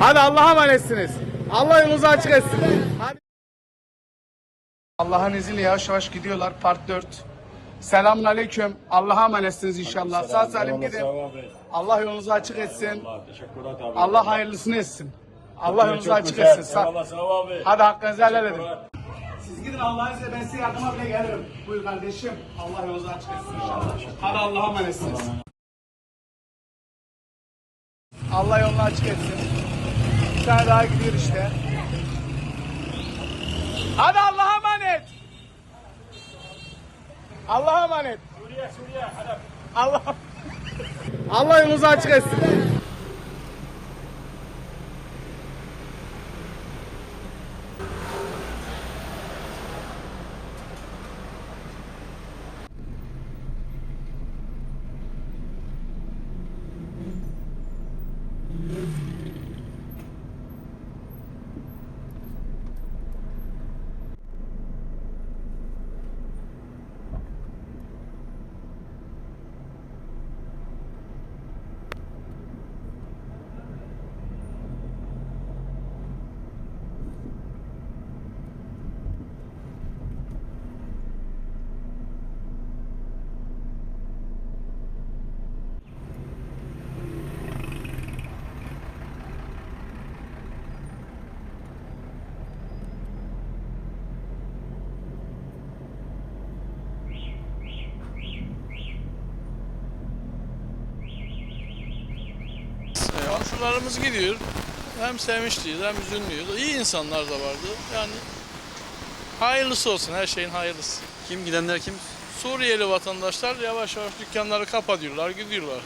Hadi Allah'a emanetsiniz. Allah yolunuzu açık etsin. Hadi. Allah'ın izniyle yavaş yavaş gidiyorlar. Part 4. Selamun aleyküm. Allah'a emanetsiniz inşallah. Sağ salim gidin. Allah yolunuzu açık etsin. Allah hayırlısını etsin. Allah yolunuzu açık etsin. Sağ-. Hadi hakkınızı helal edin. Siz gidin Allah'ın izniyle ben size yardıma bile gelirim. Buyur kardeşim. Allah yolunuzu açık etsin inşallah. Hadi Allah'a emanetsiniz. Allah yolunu açık etsin. Bir tane daha gidiyor işte. Hadi Allah'a emanet. Allah'a emanet. Suriye Suriye. Allah Allah yolunuzu açık etsin. Komşularımız gidiyor. Hem sevinçliyiz hem üzünlüyüz. İyi insanlar da vardı. Yani hayırlısı olsun her şeyin hayırlısı. Kim gidenler kim? Suriyeli vatandaşlar yavaş yavaş dükkanları kapatıyorlar, gidiyorlar.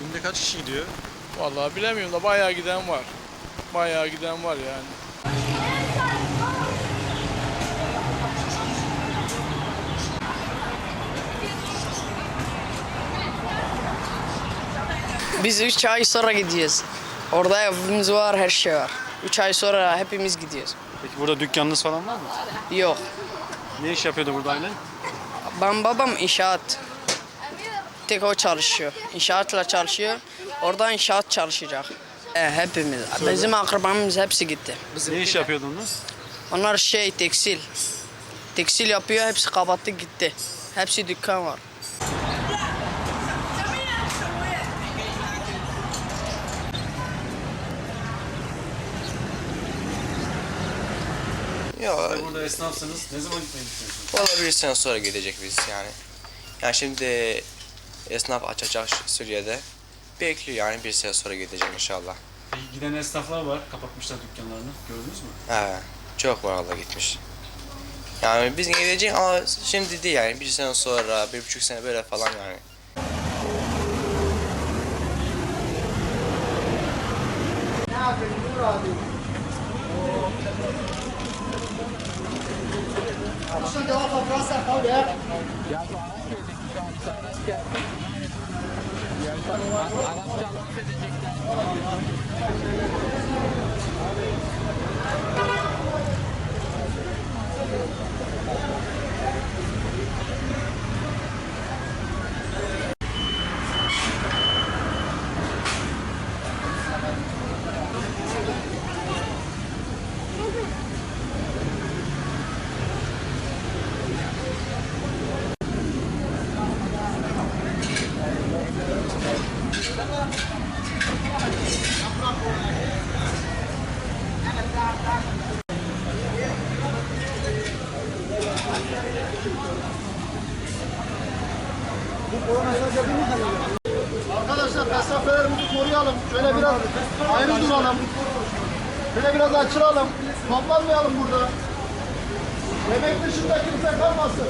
Günde kaç kişi gidiyor? Vallahi bilemiyorum da bayağı giden var. Bayağı giden var yani. Biz 3 ay sonra gideceğiz. Orada evimiz var, her şey var. 3 ay sonra hepimiz gidiyoruz. Peki burada dükkanınız falan var mı? Yok. Ne iş yapıyordu burada ailen? Ben babam inşaat. Tek o çalışıyor. İnşaatla çalışıyor. Orada inşaat çalışacak. E, hepimiz. Bizim akrabamız hepsi gitti. Ne iş yapıyordunuz? Onlar şey tekstil. Tekstil yapıyor, hepsi kapattı gitti. Hepsi dükkan var. Yok, Burada esnafsınız. Ne zaman gitmeyi düşünüyorsunuz? valla bir sene sonra gidecek biz yani. Yani şimdi esnaf açacak Suriye'de. Bekliyor yani bir sene sonra gidecek inşallah. Peki giden esnaflar var. Kapatmışlar dükkanlarını. Gördünüz mü? He, çok var valla gitmiş. Yani biz gidecek ama şimdi değil yani bir sene sonra, bir buçuk sene böyle falan yani. Ya bu araç geldik şu an. Araç geldi. Araç canlı edecekler. Arkadaşlar mesafelerimizi koruyalım. Şöyle biraz ayrı duralım. Şöyle biraz açılalım. Toplanmayalım burada. Bebek dışında kimse kalmasın.